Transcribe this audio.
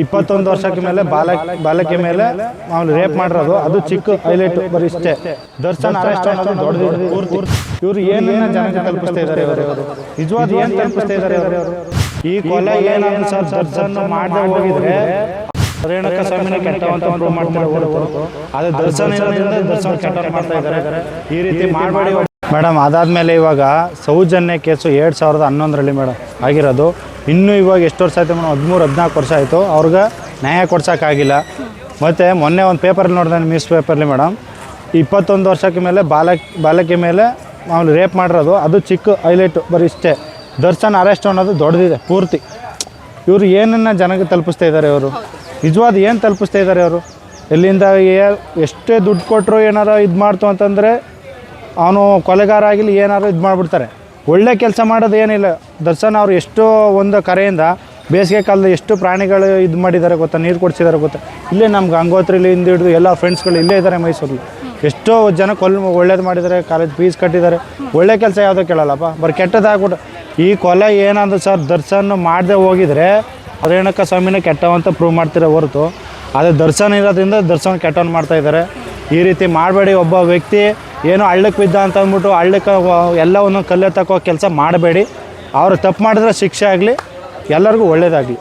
ಇಪ್ಪತ್ತೊಂದು ವರ್ಷಕ್ಕೆ ಮೇಲೆ ಬಾಲ ಬಾಲಕಿ ಮೇಲೆ ಮಾಮೂಲಿ ರೇಪ್ ಮಾಡಿರೋದು. ಅದು ಚಿಕ್ಕ ಹೈಲೈಟ್ ಬರೀ ಇಷ್ಟೇ. ದರ್ಶನ್ ಅರೆಸ್ಟ್ ಅನ್ನೋದು ದೊಡ್ಡದು. ದೊಡ್ಡ ಇವ್ರು ಏನನ್ನ ಜನಕ್ಕೆ ತಲುಪಿಸ್ತಾ ಇದ್ದಾರೆ ಇವರು? ನಿಜವಾದ ಏನು ತಲುಪಿಸ್ತಾ ಇದ್ದಾರೆ ಇವರು? ಈ ಕೊಲೆ ಏನಾದ್ರು ಸರ್ ದರ್ಶನ್ ಮಾಡದೆ ಹೋಗಿದ್ರೆ ರೇಣುಕ ಸ್ವಾಮಿನ ಕೆಟ್ಟವಂತ ಪ್ರೂವ್ ಮಾಡ್ತಾರೆ ಅದು ದರ್ಶನ್ ಇರೋದ್ರಿಂದ ದರ್ಶನ್ ಚಟರ್ ಮಾಡ್ತಾ ಇದ್ದಾರೆ ಈ ರೀತಿ ಮಾಡಬೇಡಿ ಮೇಡಮ್, ಅದಾದಮೇಲೆ ಇವಾಗ ಸೌಜನ್ಯ ಕೇಸು ಎರಡು ಸಾವಿರದ ಹನ್ನೊಂದರಲ್ಲಿ ಮೇಡಮ್ ಆಗಿರೋದು. ಇನ್ನೂ ಇವಾಗ ಎಷ್ಟು ವರ್ಷ ಆಯಿತು ಮೇಡಮ್? ಹದಿಮೂರು, ಹದಿನಾಲ್ಕು ವರ್ಷ ಆಯಿತು. ಅವ್ರಿಗೆ ನ್ಯಾಯ ಕೊಡ್ಸೋಕ್ಕಾಗಿಲ್ಲ ಮತ್ತು ಮೊನ್ನೆ ಒಂದು ಪೇಪರಲ್ಲಿ ನೋಡಿದೆ ನ್ಯೂಸ್ ಪೇಪರ್ಲಿ ಮೇಡಮ್. ಇಪ್ಪತ್ತೊಂದು ವರ್ಷಕ್ಕೆ ಮೇಲೆ ಬಾಲಕ್ ಬಾಲಕಿ ಮೇಲೆ ಮಾಮೂಲಿ ರೇಪ್ ಮಾಡಿರೋದು. ಅದು ಚಿಕ್ಕ ಹೈಲೈಟು ಬರೀ ಇಷ್ಟೇ. ದರ್ಶನ್ ಅರೆಸ್ಟ್ ಅನ್ನೋದು ದೊಡ್ಡದಿದೆ, ಪೂರ್ತಿ. ಇವರು ಏನನ್ನ ಜನಕ್ಕೆ ತಲುಪಿಸ್ತಾ ಇದ್ದಾರೆ ಇವರು? ನಿಜವಾದ ಏನು ತಲುಪಿಸ್ತಾ ಇದ್ದಾರೆ ಅವರು ಎಲ್ಲಿಂದ ಎಷ್ಟೇ ದುಡ್ಡು ಕೊಟ್ಟರು ಏನಾರ ಇದು ಮಾಡ್ತು ಅಂತಂದರೆ ಅವನು ಕೊಲೆಗಾರ ಆಗಿಲ್ಲ ಏನಾದ್ರು ಇದು ಮಾಡಿಬಿಡ್ತಾರೆ. ಒಳ್ಳೆ ಕೆಲಸ ಮಾಡೋದು ಏನಿಲ್ಲ. ದರ್ಶನ್ ಅವರು ಎಷ್ಟೋ ಒಂದು ಕರೆಯಿಂದ ಬೇಸಿಗೆ ಕಾಲದ ಎಷ್ಟು ಪ್ರಾಣಿಗಳು ಇದು ಮಾಡಿದ್ದಾರೆ ಗೊತ್ತಾ, ನೀರು ಕೊಡಿಸಿದ್ದಾರೆ ಗೊತ್ತಾ. ಇಲ್ಲೇ ನಮ್ಮ ಗಂಗೋತ್ರಿಲಿ ಹಿಂದೆ ಹಿಡಿದು ಎಲ್ಲ ಫ್ರೆಂಡ್ಸ್ಗಳು ಇಲ್ಲೇ ಇದ್ದಾರೆ ಮೈಸೂರಲ್ಲಿ ಎಷ್ಟೋ ಜನ ಕೊಲ್ ಒಳ್ಳೇದು ಮಾಡಿದ್ದಾರೆ ಕಾಲೇಜ್ ಫೀಸ್ ಕಟ್ಟಿದ್ದಾರೆ ಒಳ್ಳೆ ಕೆಲಸ ಯಾವುದೋ ಕೇಳಲ್ಲಪ್ಪ. ಬರೀ ಕೆಟ್ಟದಾಗ್ಬಿಟ್ಟು ಈ ಕೊಲೆ ಏನಂದ್ರೆ ಸರ್, ದರ್ಶನ್ ಮಾಡದೆ ಹೋಗಿದ್ರೆ ಅದೇನಕ್ಕ ಸ್ವಾಮಿನ ಕೆಟ್ಟವಂತ ಪ್ರೂವ್ ಮಾಡ್ತಿರೋ ಹೊರತು. ಅದೇ ದರ್ಶನ್ ಇರೋದ್ರಿಂದ ದರ್ಶನ್ ಕೆಟ್ಟವನ್ ಮಾಡ್ತಾ ಇದ್ದಾರೆ ಈ ರೀತಿ ಮಾಡಬೇಡಿ ಒಬ್ಬ ವ್ಯಕ್ತಿ ಏನೋ ಹಳ್ಳಕ್ಕೆ ಬಿದ್ದ ಅಂತ ಅಂದ್ಬಿಟ್ಟು ಹಳ್ಳಕ್ಕೆ ಎಲ್ಲ ಒಂದೊಂದು ಕಲ್ಲೆ ಕೆಲಸ ಮಾಡಬೇಡಿ. ಅವರು ತಪ್ಪು ಮಾಡಿದ್ರೆ ಶಿಕ್ಷೆ ಆಗಲಿ, ಎಲ್ಲರಿಗೂ ಒಳ್ಳೇದಾಗಲಿ.